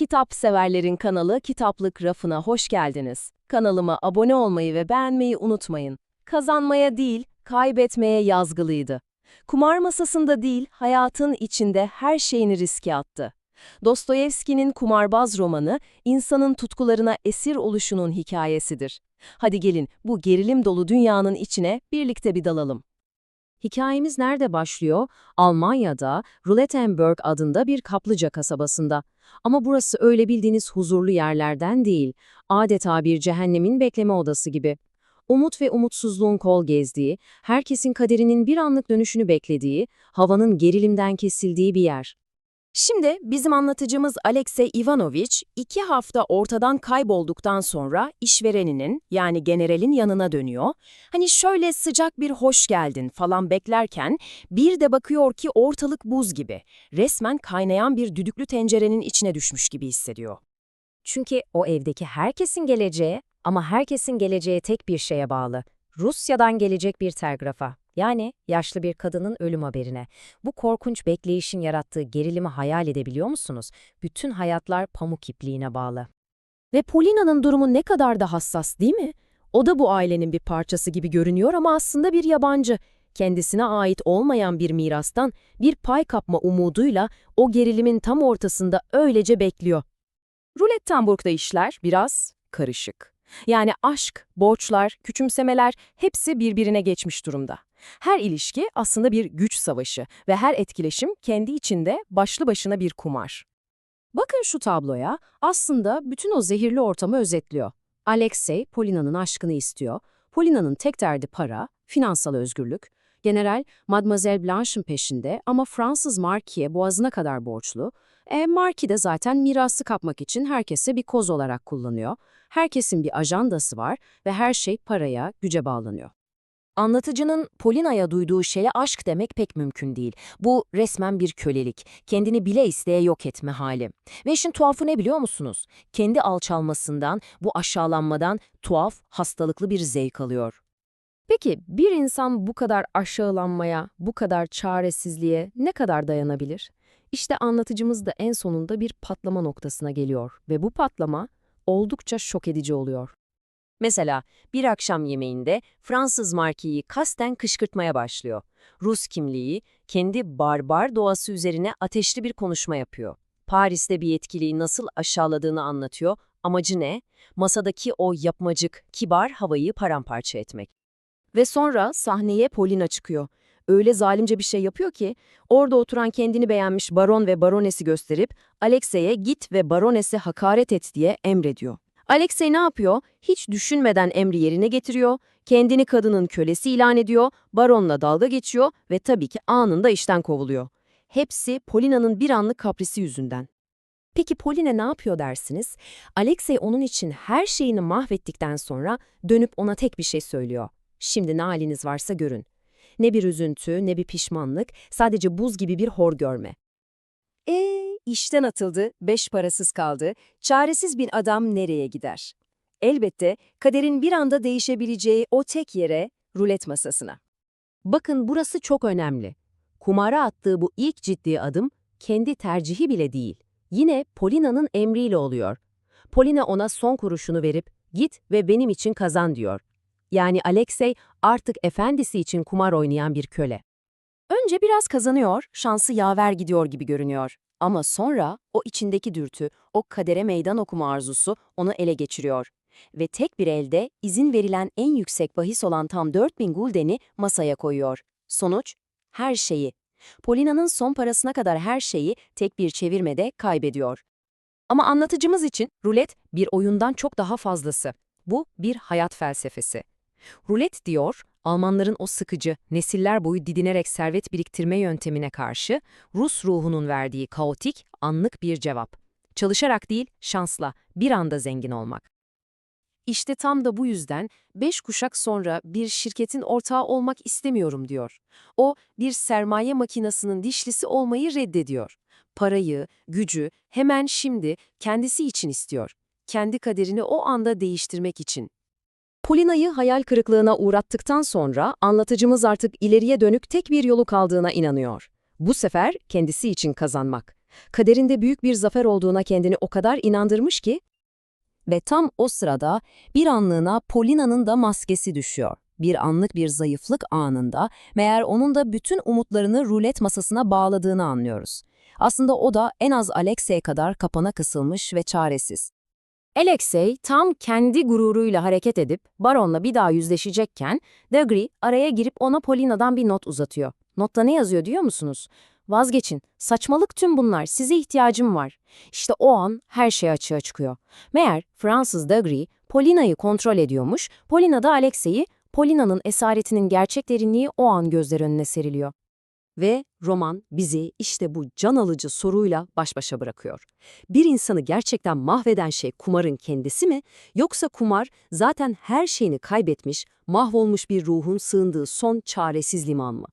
Kitap severlerin kanalı Kitaplık Rafına hoş geldiniz. Kanalıma abone olmayı ve beğenmeyi unutmayın. Kazanmaya değil, kaybetmeye yazgılıydı. Kumar masasında değil, hayatın içinde her şeyini riske attı. Dostoyevski'nin Kumarbaz romanı, insanın tutkularına esir oluşunun hikayesidir. Hadi gelin bu gerilim dolu dünyanın içine birlikte bir dalalım. Hikayemiz nerede başlıyor? Almanya'da Rulettenburg adında bir kaplıca kasabasında. Ama burası öyle bildiğiniz huzurlu yerlerden değil, adeta bir cehennemin bekleme odası gibi. Umut ve umutsuzluğun kol gezdiği, herkesin kaderinin bir anlık dönüşünü beklediği, havanın gerilimden kesildiği bir yer. Şimdi bizim anlatıcımız Alexey Ivanovich iki hafta ortadan kaybolduktan sonra işvereninin yani generalin yanına dönüyor. Hani şöyle sıcak bir hoş geldin falan beklerken bir de bakıyor ki ortalık buz gibi. Resmen kaynayan bir düdüklü tencerenin içine düşmüş gibi hissediyor. Çünkü o evdeki herkesin geleceği ama herkesin geleceği tek bir şeye bağlı. Rusya'dan gelecek bir telgrafa. Yani yaşlı bir kadının ölüm haberine. Bu korkunç bekleyişin yarattığı gerilimi hayal edebiliyor musunuz? Bütün hayatlar pamuk ipliğine bağlı. Ve Polina'nın durumu ne kadar da hassas değil mi? O da bu ailenin bir parçası gibi görünüyor ama aslında bir yabancı. Kendisine ait olmayan bir mirastan bir pay kapma umuduyla o gerilimin tam ortasında öylece bekliyor. Rulettenburg'da işler biraz karışık. Yani aşk, borçlar, küçümsemeler hepsi birbirine geçmiş durumda. Her ilişki aslında bir güç savaşı ve her etkileşim kendi içinde başlı başına bir kumar. Bakın şu tabloya, aslında bütün o zehirli ortamı özetliyor. Alexey, Polina'nın aşkını istiyor. Polina'nın tek derdi para, finansal özgürlük. General, Mademoiselle Blanche'ın peşinde ama Fransız Marquis'e boğazına kadar borçlu. E, Marquis de zaten mirası kapmak için herkese bir koz olarak kullanıyor. Herkesin bir ajandası var ve her şey paraya, güce bağlanıyor. Anlatıcının Polina'ya duyduğu şeye aşk demek pek mümkün değil. Bu resmen bir kölelik, kendini bile isteye yok etme hali. Ve işin tuhafı ne biliyor musunuz? Kendi alçalmasından, bu aşağılanmadan tuhaf, hastalıklı bir zevk alıyor. Peki bir insan bu kadar aşağılanmaya, bu kadar çaresizliğe ne kadar dayanabilir? İşte anlatıcımız da en sonunda bir patlama noktasına geliyor ve bu patlama oldukça şok edici oluyor. Mesela bir akşam yemeğinde Fransız markiyi kasten kışkırtmaya başlıyor. Rus kimliği kendi barbar doğası üzerine ateşli bir konuşma yapıyor. Paris'te bir yetkiliyi nasıl aşağıladığını anlatıyor. Amacı ne? Masadaki o yapmacık, kibar havayı paramparça etmek. Ve sonra sahneye Polina çıkıyor. Öyle zalimce bir şey yapıyor ki, orada oturan kendini beğenmiş baron ve baronesi gösterip Alexey'e git ve baronese hakaret et diye emrediyor. Alexey ne yapıyor? Hiç düşünmeden emri yerine getiriyor, kendini kadının kölesi ilan ediyor, baronla dalga geçiyor ve tabii ki anında işten kovuluyor. Hepsi Polina'nın bir anlık kaprisi yüzünden. Peki Polina ne yapıyor dersiniz? Alexey onun için her şeyini mahvettikten sonra dönüp ona tek bir şey söylüyor. Şimdi ne haliniz varsa görün. Ne bir üzüntü, ne bir pişmanlık, sadece buz gibi bir hor görme. Eee, işten atıldı, beş parasız kaldı, çaresiz bir adam nereye gider? Elbette kaderin bir anda değişebileceği o tek yere, rulet masasına. Bakın burası çok önemli. Kumara attığı bu ilk ciddi adım kendi tercihi bile değil. Yine Polina'nın emriyle oluyor. Polina ona son kuruşunu verip git ve benim için kazan diyor. Yani Alexey artık efendisi için kumar oynayan bir köle. Önce biraz kazanıyor, şansı yaver gidiyor gibi görünüyor. Ama sonra o içindeki dürtü, o kadere meydan okuma arzusu onu ele geçiriyor. Ve tek bir elde izin verilen en yüksek bahis olan tam 4000 guldeni masaya koyuyor. Sonuç? Her şeyi. Polina'nın son parasına kadar her şeyi tek bir çevirmede kaybediyor. Ama anlatıcımız için rulet bir oyundan çok daha fazlası. Bu bir hayat felsefesi. Rulet diyor, Almanların o sıkıcı, nesiller boyu didinerek servet biriktirme yöntemine karşı Rus ruhunun verdiği kaotik, anlık bir cevap. Çalışarak değil, şansla, bir anda zengin olmak. İşte tam da bu yüzden beş kuşak sonra bir şirketin ortağı olmak istemiyorum diyor. O, bir sermaye makinasının dişlisi olmayı reddediyor. Parayı, gücü hemen şimdi kendisi için istiyor. Kendi kaderini o anda değiştirmek için. Polina'yı hayal kırıklığına uğrattıktan sonra anlatıcımız artık ileriye dönük tek bir yolu kaldığına inanıyor. Bu sefer kendisi için kazanmak. Kaderinde büyük bir zafer olduğuna kendini o kadar inandırmış ki ve tam o sırada bir anlığına Polina'nın da maskesi düşüyor. Bir anlık bir zayıflık anında meğer onun da bütün umutlarını rulet masasına bağladığını anlıyoruz. Aslında o da en az Alexey kadar kapana kısılmış ve çaresiz. Alexey tam kendi gururuyla hareket edip Baron'la bir daha yüzleşecekken Dagri araya girip ona Polina'dan bir not uzatıyor. Notta ne yazıyor diyor musunuz? Vazgeçin. Saçmalık tüm bunlar. Size ihtiyacım var. İşte o an her şey açığa çıkıyor. Meğer Fransız Dagri Polina'yı kontrol ediyormuş. Polina da Alexey'i Polina'nın esaretinin gerçek derinliği o an gözler önüne seriliyor. Ve roman bizi işte bu can alıcı soruyla baş başa bırakıyor. Bir insanı gerçekten mahveden şey kumarın kendisi mi, yoksa kumar zaten her şeyini kaybetmiş, mahvolmuş bir ruhun sığındığı son çaresiz liman mı?